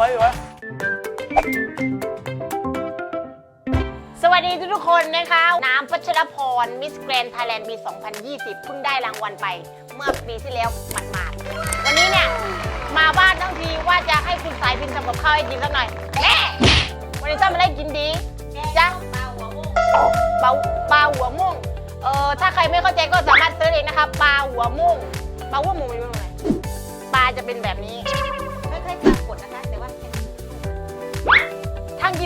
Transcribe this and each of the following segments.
ร้อยร้สวัสดีทุกๆคนนะคะ น้ำพัชรพร มิสแกรนไทยแลนด์ปี 2020 เพิ่งได้รางวัลไป เมื่อปีที่แล้วหมาดๆ วันนี้เนี่ย มาบ้านทั้งทีว่าจะให้คุณสายพินทำกับข้าวให้กินสักหน่อยแม่วันนี้ทำอะไรกินดีจ้ะปลาหัวมุกปลาปลาหัวม่วงเออถ้าใครไม่เข้าใจก็สามารถเซิร์ชเองนะคะ ปลาหัวม่วงปลาหัวม่วงมันเป็นยังไงปลาจะเป็นแบบนี้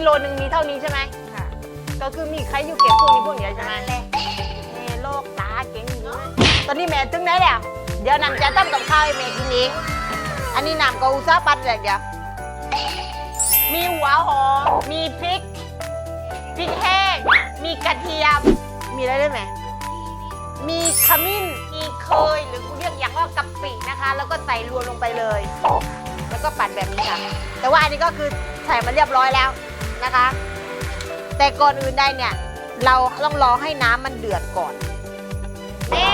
โลหนึ่งมีเท่านี้ใช่ไหมค่ะก็คือมีใครอยู่เก็บพวกนี้พวกนี้ใช่ไหมนั่นแหละเฮ้โลกตาเก่งอยู่นะตอนนี้แม่ถึงไหนแล้วเดี๋ยวนำจะตั้งกับข้าวให้แม่กินเองอันนี้นำก็อุตสาห์ปัดแหลกเดียวมีหัวหอมมีพริกพริกแห้งมีกระเทียม มีอะไรด้วยไหม มีขมิ้น มีเคยหรือคุณเรียกอย่างว่ากะปินะคะ แล้วก็ใส่รวมลงไปเลย แล้วก็ปั่นแบบนี้ค่ะ แต่ว่าอันนี้ก็คือใส่มาเรียบร้อยแล้ว นะคะ แต่ก่อนอื่นได้เนี่ย เราต้องรอให้น้ำมันเดือดก่อนแม่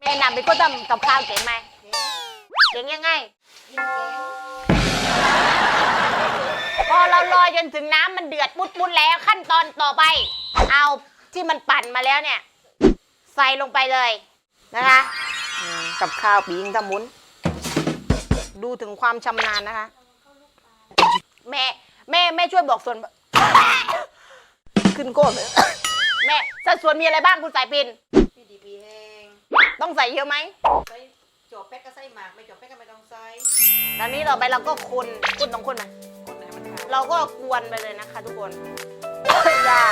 แม่นำไปก็ทำกับข้าวเก่งไหมเก่งยังไงพอเรารอจนถึงน้ำมันเดือดปุดๆแล้วขั้นตอนต่อไป เอาที่มันปั่นมาแล้วเนี่ย ใส่ลงไปเลยนะคะ กับข้าวปีงตะมุน ดูถึงความชำนาญนะคะ แม่แม่แม่ช่วยบอกส่วน ขึ้นก้นแม่สัดส่วนมีอะไรบ้างคุณสายปิน พี่ดีพีแห้งต้องใส่เยอะไหมใส่จบแป๊กก็ใส่หมาก ไม่จบแป๊กก็ไม่ต้องใส่ตอนนี้ต่อไปเราก็คนคนต้องคนไหมคนไหนมันขาดเราก็กวนไปเลยนะคะ ทุกคนอย่า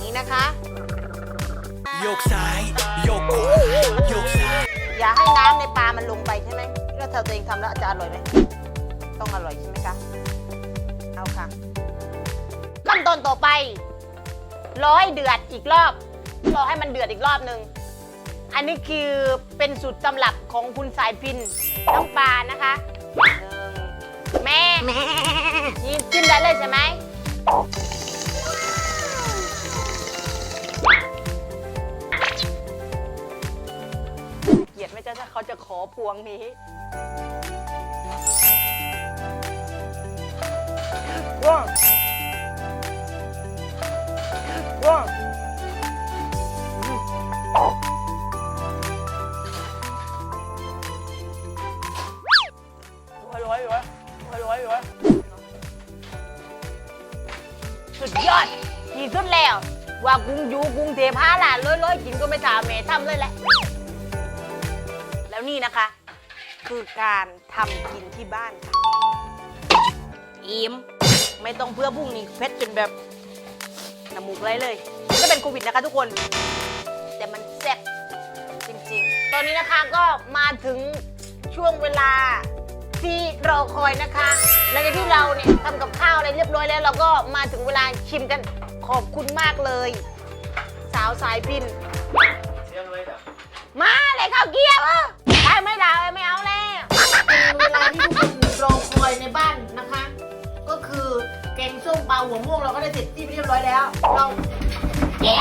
นี่นะคะ โยกซ้าย โยกขวาโยกซ้าย อย่าให้น้ำในปลามันลงไปใช่ไหมถ้าเธอตัวเองทำแล้วจะอร่อยไหมต้องอร่อยใช่ไหมคะเอาค่ะขั้นตอนต่อไปรอให้เดือดอีกรอบรอให้มันเดือดอีกรอบหนึ่งอันนี้คือเป็นสูตรตำรับของคุณสายพินน้ำปลานะคะหนึ่งแม่แม่นี่จิ้มได้เลยใช่ไหม อพวงนี้ว้าวว้าวร้อยร้อยร้อยร้อยร้อยร้อยสุดยอดที่สุดแล้ว ว่ากรุงอยู่กรุงเทพหาหลานร้อยร้อยกินก็ไม่ถามแม่ทำเลยแหละ แล้วนี่นะคะ คือการทำกินที่บ้านค่ะอิ่มไม่ต้องเพื่อพรุ่งนี้เพชรจนแบบน้ำมูกไหลเลยก็เป็นโควิดนะคะทุกคน แต่มันแซ่บจริงๆ ตอนนี้นะคะก็มาถึงช่วงเวลาที่รอคอยนะคะหลังจากที่เราเนี่ยทำกับข้าวอะไรเรียบร้อยแล้ว เราก็มาถึงเวลาชิมกันขอบคุณมากเลย สาวสายพินมาเลยข้าวเกี๊ยวอะ ได้ไม่ไอ้ไม่เอาแล้วเป็นเวลาที่ทุกคนรอคอยในบ้านนะคะ ก็คือแกงส้มปลาหัวม่วงเราก็ได้เสร็จที่เรียบร้อยแล้ว เราเย้